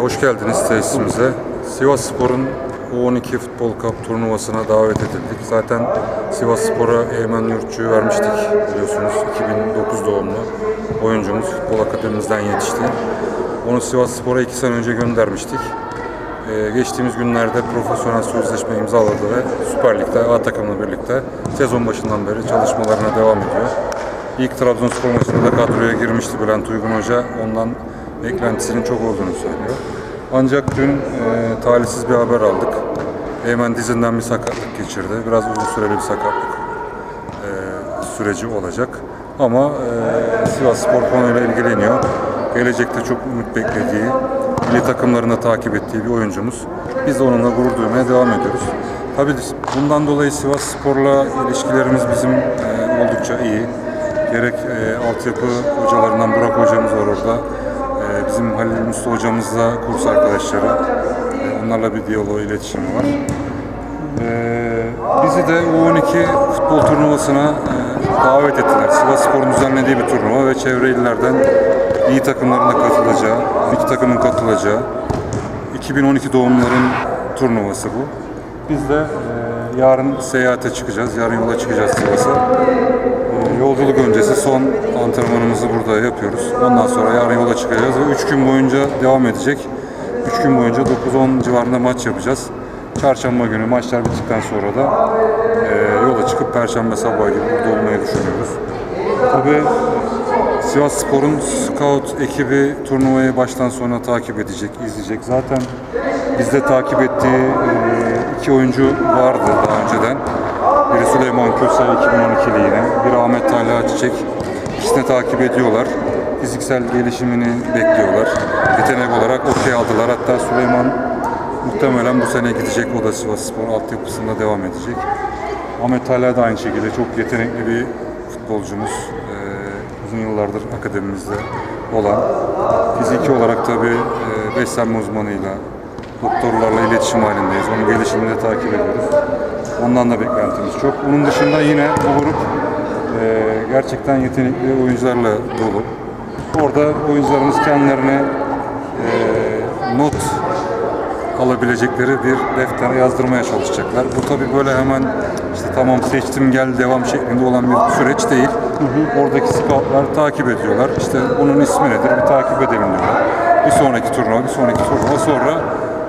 Hoş geldiniz tesisimize. Sivas Spor'un U12 Futbol Cup turnuvasına davet edildik. Zaten Sivas Spor'a Eymen Yurtçu'yu vermiştik biliyorsunuz. 2009 doğumlu oyuncumuz futbol akademimizden yetişti. Onu Sivas Spor'a 2 sene önce göndermiştik. Ee, geçtiğimiz günlerde profesyonel sözleşme imzaladı ve Süper Lig'de A takımla birlikte sezon başından beri çalışmalarına devam ediyor. İlk Trabzonspor maçında da kadroya girmişti Bülent Uygun Hoca. Ondan beklentisinin çok olduğunu söylüyor. Ancak dün e, talihsiz bir haber aldık. Eymen dizinden bir sakatlık geçirdi. Biraz uzun süreli bir sakatlık e, süreci olacak. Ama e, Sivas Spor konuyla ilgileniyor. Gelecekte çok umut beklediği, milli takımlarında takip ettiği bir oyuncumuz. Biz de onunla gurur duymaya devam ediyoruz. Tabii bundan dolayı Sivas Spor'la ilişkilerimiz bizim e, oldukça iyi. Gerek e, altyapı hocalarından Burak hocamız var orada. E, bizim Halil Mustafa hocamızla kurs arkadaşları. E, onlarla bir diyalog, iletişimi var. Ee, bizi de U12 futbol turnuvasına e, davet ettiler. Sivas Spor'un düzenlediği bir turnuva ve çevre illerden iyi takımların da katılacağı, iki takımın katılacağı 2012 doğumluların turnuvası bu. Biz de e, yarın seyahate çıkacağız, yarın yola çıkacağız Sivas'a. E, yolculuk öncesi son antrenmanımızı burada yapıyoruz. Ondan sonra çıkacağız ve 3 gün boyunca devam edecek. 3 gün boyunca 9-10 civarında maç yapacağız. Çarşamba günü maçlar bittikten sonra da e, yola çıkıp Perşembe sabahı gibi burada olmayı düşünüyoruz. Tabii Sivas Spor'un scout ekibi turnuvayı baştan sona takip edecek, izleyecek. Zaten bizde takip ettiği e, iki oyuncu vardı daha önceden. Biri Süleyman Köse 2012'li yine, biri Ahmet Talha Çiçek. İkisini takip ediyorlar. Fiziksel gelişimini bekliyorlar. Yetenek olarak okey aldılar. Hatta Süleyman muhtemelen bu sene gidecek. O da Sivas Spor altyapısında devam edecek. Ahmet Talha da aynı şekilde çok yetenekli bir futbolcumuz. Ee, uzun yıllardır akademimizde olan. Fiziki olarak tabii e, beslenme uzmanıyla, doktorlarla iletişim halindeyiz. Onun gelişimini de takip ediyoruz. Ondan da beklentimiz çok. Bunun dışında yine bu grup e, gerçekten yetenekli oyuncularla dolu. Orada oyuncularımız kendilerine e, not alabilecekleri bir deftere yazdırmaya çalışacaklar. Bu tabii böyle hemen işte tamam seçtim gel devam şeklinde olan bir süreç değil. Oradaki scoutlar takip ediyorlar. İşte bunun ismi nedir bir takip edelim diyorlar. Bir sonraki turnuva, bir sonraki turnuva sonra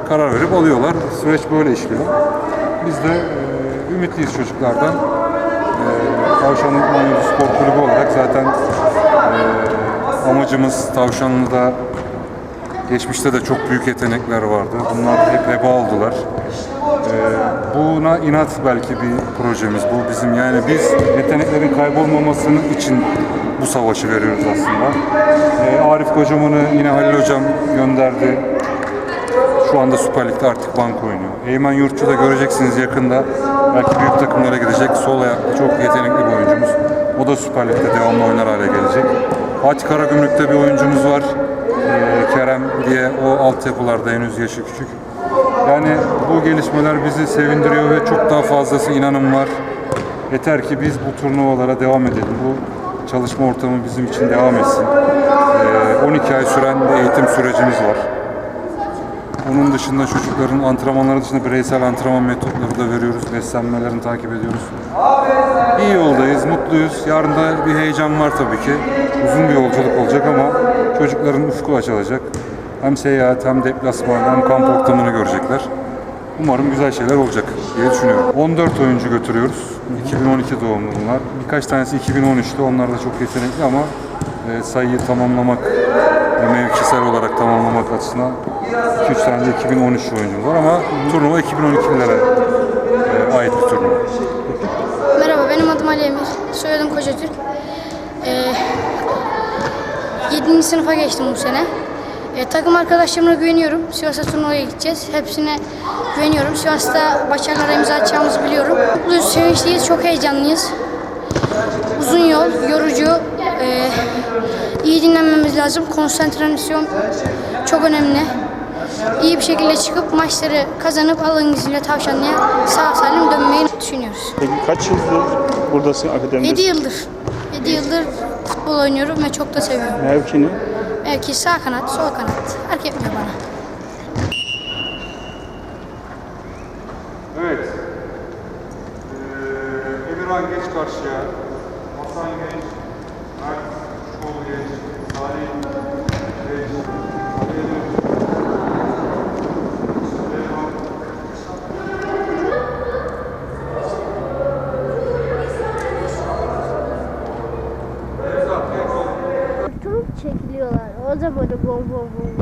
karar verip alıyorlar. Süreç böyle işliyor. Biz de e, ümitliyiz çocuklardan. E, Tavşanlı Manyozu Spor Kulübü olarak zaten e, amacımız Tavşanlı'da Geçmişte de çok büyük yetenekler vardı. Bunlar hep heba oldular. Ee, buna inat belki bir projemiz bu bizim. Yani biz yeteneklerin kaybolmamasını için bu savaşı veriyoruz aslında. Ee, Arif Kocaman'ı yine Halil Hocam gönderdi. Şu anda Süper Lig'de artık bank oynuyor. Eymen Yurtçu da göreceksiniz yakında. Belki büyük takımlara gidecek. Sol ayaklı çok yetenekli bir oyuncumuz. O da Süper Lig'de devamlı oynar hale gelecek. Fatih Karagümrük'te bir oyuncumuz var. Ee, Kerem diye o altyapılarda henüz yaşı küçük. Yani bu gelişmeler bizi sevindiriyor ve çok daha fazlası inanım var. Yeter ki biz bu turnuvalara devam edelim. Bu çalışma ortamı bizim için devam etsin. Ee, 12 ay süren bir eğitim sürecimiz var. Onun dışında çocukların antrenmanları dışında bireysel antrenman metotları da veriyoruz. Beslenmelerini takip ediyoruz. İyi yoldayız, mutluyuz. Yarın da bir heyecan var tabii ki. Uzun bir yolculuk olacak ama çocukların ufku açılacak. Hem seyahat hem deplasman hem kamp ortamını görecekler. Umarım güzel şeyler olacak diye düşünüyorum. 14 oyuncu götürüyoruz. 2012 doğumlu bunlar. Birkaç tanesi 2013'te. Onlar da çok yetenekli ama sayıyı tamamlamak ve mevkisel olarak tamamlamak açısından 2-3 tane de 2013 oyuncumuz var ama turnuva 2012'lilere e, ait bir turnuva. Merhaba, benim adım Ali Emir. Soyadım Kocatürk. Ee, 7. sınıfa geçtim bu sene. Ee, takım arkadaşlarıma güveniyorum. Sivas'a turnuvaya gideceğiz. Hepsine güveniyorum. Sivas'ta başarılara imza atacağımızı biliyorum. Mutluyuz, sevinçliyiz, çok heyecanlıyız. Uzun yol, yorucu iyi dinlenmemiz lazım. Konsantrasyon çok önemli. İyi bir şekilde çıkıp maçları kazanıp Allah'ın izniyle tavşanlığa sağ salim dönmeyi düşünüyoruz. Peki kaç yıldır buradasın akademide? 7 yıldır. 7 yıldır futbol oynuyorum ve çok da seviyorum. Mevkini? Mevki sağ kanat, sol kanat. Fark etmiyor bana. Evet. Ee, Emirhan geç karşıya. Hasan geç. O da böyle bom bom bom